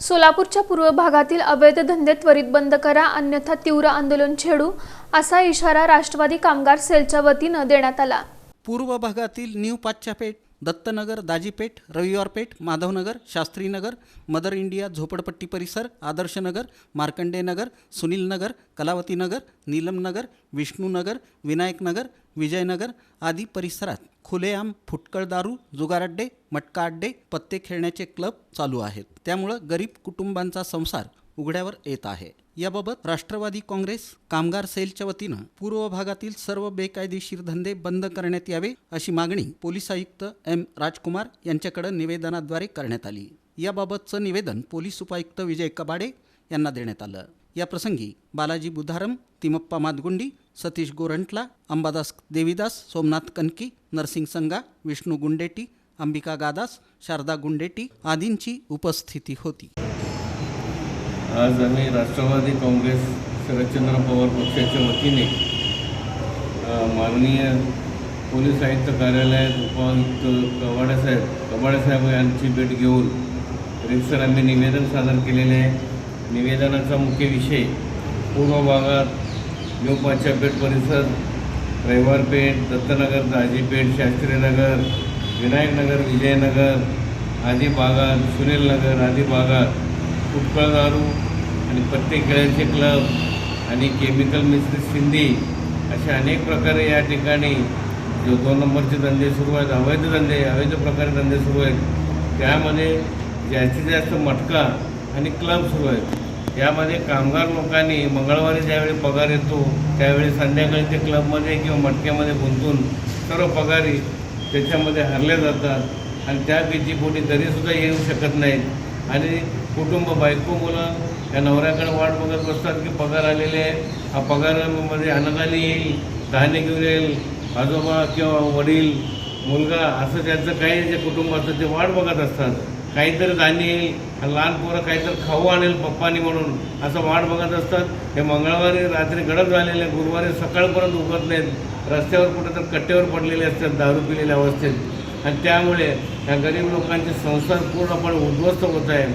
सोलापूरच्या पूर्व भागातील अवैध धंदे त्वरित बंद करा अन्यथा तीव्र आंदोलन छेडू असा इशारा राष्ट्रवादी कामगार सेलच्या वतीनं देण्यात आला. पूर्व भागातील new Pachhapeth Dattanagar Dajipeth Raviwarpeth Madhavnagar Shastrinagar mother India झोपडपट्टी परिसर आदर्शनगर मार्कंडेनगर सुनीलनगर कलावतीनगर नीलमनगर विष्णूनगर विनायकनगर विजयनगर आदी परिसरात खुलेआम फुटकळ दारू जुगारअड्डे मटका अड्डे पत्ते खेळण्याचे क्लब चालू आहेत. त्यामुळं गरीब कुटुंबांचा संसार उघड्यावर येत आहे. याबाबत राष्ट्रवादी काँग्रेस कामगार सेलच्या वतीनं पूर्व भागातील सर्व बेकायदेशीर धंदे बंद करण्यात यावे अशी मागणी पोलीस आयुक्त एम राजकुमार यांच्याकडे निवेदनाद्वारे करण्यात आली. याबाबतचं निवेदन पोलीस उपायुक्त विजय कबाडे यांना देण्यात आलं. या प्रसंगी बालाजी बुधारम तिमप्पा मातगुंडी सतीश गोरंटला अंबादास देवीदास सोमनाथ कनकी नरसिंग संगा विष्णू गुंडेटी अंबिका गादास शारदा गुंडेटी आदींची उपस्थिती होती. आज आम्ही राष्ट्रवादी काँग्रेस शरदचंद्र पवार पक्षाच्या वतीने माननीय पोलीस आयुक्त कार्यालयात उपायुक्त कवाडेसाहेब कवाडेसाहेब यांची भेट घेऊन रिक्सर आम्ही निवेदन सादर केलेले आहे. निवेदनाचा मुख्य विषय पूर्व भागात न्यू पाचापेठ परिसर रविवारपेठ दत्तनगर दाजीपेठ शास्त्रीनगर विनायकनगर विजयनगर आदी भागात सुनीलनगर आदी भागात फुटबॉल दारू आणि पत्ते खेळांचे क्लब आणि केमिकल मिश्रित सिंधी अशा अनेक प्रकारे या ठिकाणी जो दोन नंबरचे धंदे सुरू आहेत अवैध धंदे अवैध प्रकारे धंदे सुरू आहेत त्यामध्ये जास्तीत जास्त मटका आणि क्लब सुरू आहेत. यामध्ये कामगार लोकांनी मंगळवारी ज्यावेळी पगार येतो त्यावेळी संध्याकाळी ते क्लबमध्ये किंवा मटक्यामध्ये गुंतून सर्व पगारी त्याच्यामध्ये हरले जातात आणि त्या भीतीपोटी तरीसुद्धा येऊ शकत नाहीत. आणि कुटुंब बायको मुलं या नवऱ्याकडे वाट बघत बसतात की पगार आलेले आहे. हा पगारामध्ये अन्नदानी येईल धान्य घेऊन येईल आजोबा किंवा वडील मुलगा असं त्यांचं काही जे कुटुंब असतं ते वाट बघत असतात. काहीतरी धान्य येईल लहान पोरं काहीतरी खाऊ आणेल पप्पानी म्हणून असं वाट बघत असतात. हे मंगळवारी रात्री गडप झालेले गुरुवारी सकाळपर्यंत उगत नाहीत. रस्त्यावर कुठं तर कट्ट्यावर पडलेले असतात दारू पिलेल्या अवस्थेत. आणि त्यामुळे ह्या गरीब लोकांचे संसार पूर्णपणे उद्ध्वस्त होत आहे.